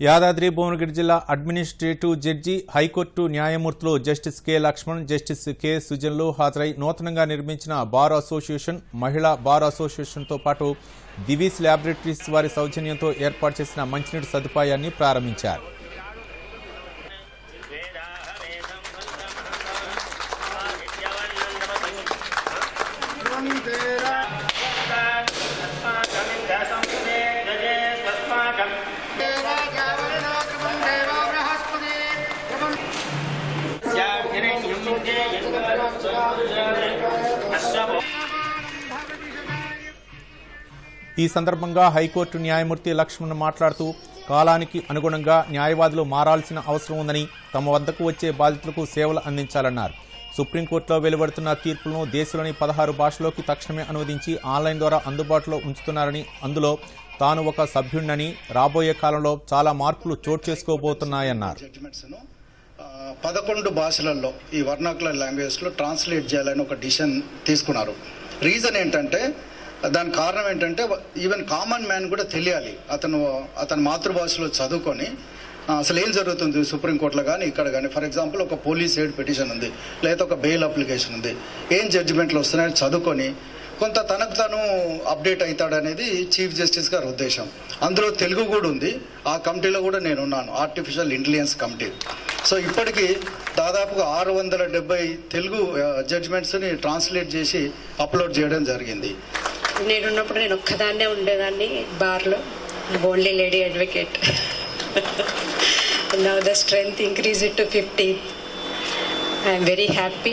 యాదాద్రి భువనగిరి జిల్లా administrative judge high court న్యాయమూర్తులు justice K. Lakshman justice K. సుజన్లు హాజరై నూతనంగా నిర్మించిన బార్ అసోసియేషన్ మహిళా బార్ అసోసియేషన్తో పాటు దివీస్ ల్యాబొరేటరీస్ వారి సౌజన్యంతో ఏర్పాటు చేసిన మంచినీటి సదుపాయాన్ని ప్రారంభించారు. ఈ సందర్భంగా హైకోర్టు న్యాయమూర్తి లక్ష్మణ్ మాట్లాడుతూ కాలానికి అనుగుణంగా న్యాయవాదులు మారాల్సిన అవసరం ఉందని తమ వద్దకు వచ్చే బాధితులకు సేవలు అందించాలన్నారు. సుప్రీంకోర్టులో వెలువడుతున్న తీర్పులను దేశంలోని పదహారు భాషలోకి తక్షణమే అనువదించి ఆన్లైన్ ద్వారా అందుబాటులో ఉంచుతున్నారని అందులో తాను ఒక సభ్యుణ్ణని రాబోయే కాలంలో చాలా మార్పులు చోటు చేసుకోబోతున్నాయన్నారు. పదకొండు భాషలలో ఈ వర్నాకులర్ లాంగ్వేజ్లో ట్రాన్స్లేట్ చేయాలని ఒక డిసిషన్ తీసుకున్నారు. రీజన్ ఏంటంటే దాని కారణం ఏంటంటే ఈవెన్ కామన్ మ్యాన్ కూడా తెలియాలి. అతను అతని మాతృభాషలో చదువుకొని అసలు ఏం జరుగుతుంది సుప్రీంకోర్టులో కానీ ఇక్కడ కానీ ఫర్ ఎగ్జాంపుల్ ఒక పోలీస్ ఎయిడ్ పిటిషన్ ఉంది లేదా ఒక బెయిల్ అప్లికేషన్ ఉంది. ఏం జడ్జిమెంట్లు వస్తున్నాయని చదువుకొని కొంత తనకు తను అప్డేట్ అవుతాడనేది చీఫ్ జస్టిస్ గారి ఉద్దేశం. అందులో తెలుగు కూడా ఉంది. ఆ కమిటీలో కూడా నేను ఉన్నాను. Artificial intelligence committee. సో ఇప్పటికీ దాదాపుగా ఆరు వందల డెబ్బై తెలుగు జడ్జిమెంట్స్ని ట్రాన్స్లేట్ చేసి అప్లోడ్ చేయడం జరిగింది. నేనున్నప్పుడు నేను ఒక్కదాన్నే ఉండేదాన్ని బార్లో. Only lady advocate now the strength increase it to fifty I'm very happy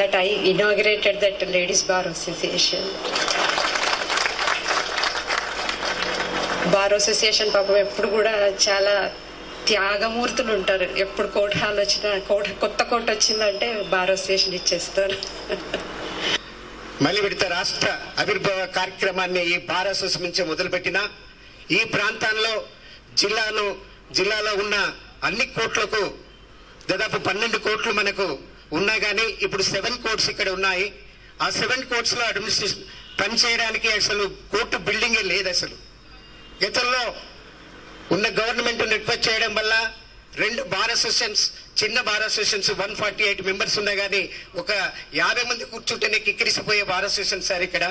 that I inaugurated that ladies bar association bar association పాపం ఎప్పుడు కూడా చాలా త్యాగమూర్తులు ఉంటారు ఎప్పుడు కోర్టు హాల్ వచ్చినా కోట కొత్త కోట వచ్చిందంటే భారత్ స్టేషన్ ఇచ్చేస్తారు. మళ్ళీ విడత రాష్ట్ర ఆవిర్భావ కార్యక్రమాన్ని ఈ బార్ నుంచి మొదలుపెట్టిన ఈ ప్రాంతాల్లో జిల్లాను జిల్లాలో ఉన్న అన్ని కోట్లకు దాదాపు పన్నెండు కోట్లు మనకు ఉన్నా కానీ ఇప్పుడు సెవెన్ కోర్ట్స్ ఇక్కడ ఉన్నాయి. ఆ సెవెన్ కోట్స్లో అడ్మినిస్ట్రేషన్ పనిచేయడానికి అసలు కోర్టు బిల్డింగే లేదు అసలు గతంలో ఉన్న గవర్నమెంట్ రిక్వెస్ట్ చేయడం వల్ల రెండు బార్ అసోసియేషన్స్ చిన్న bar associations one forty eight members ఉన్నాయి. కానీ ఒక యాభై మంది కూర్చుంటేనే కిక్కిరిసిపోయే బార్ అసోసియేషన్ సార్ ఇక్కడ.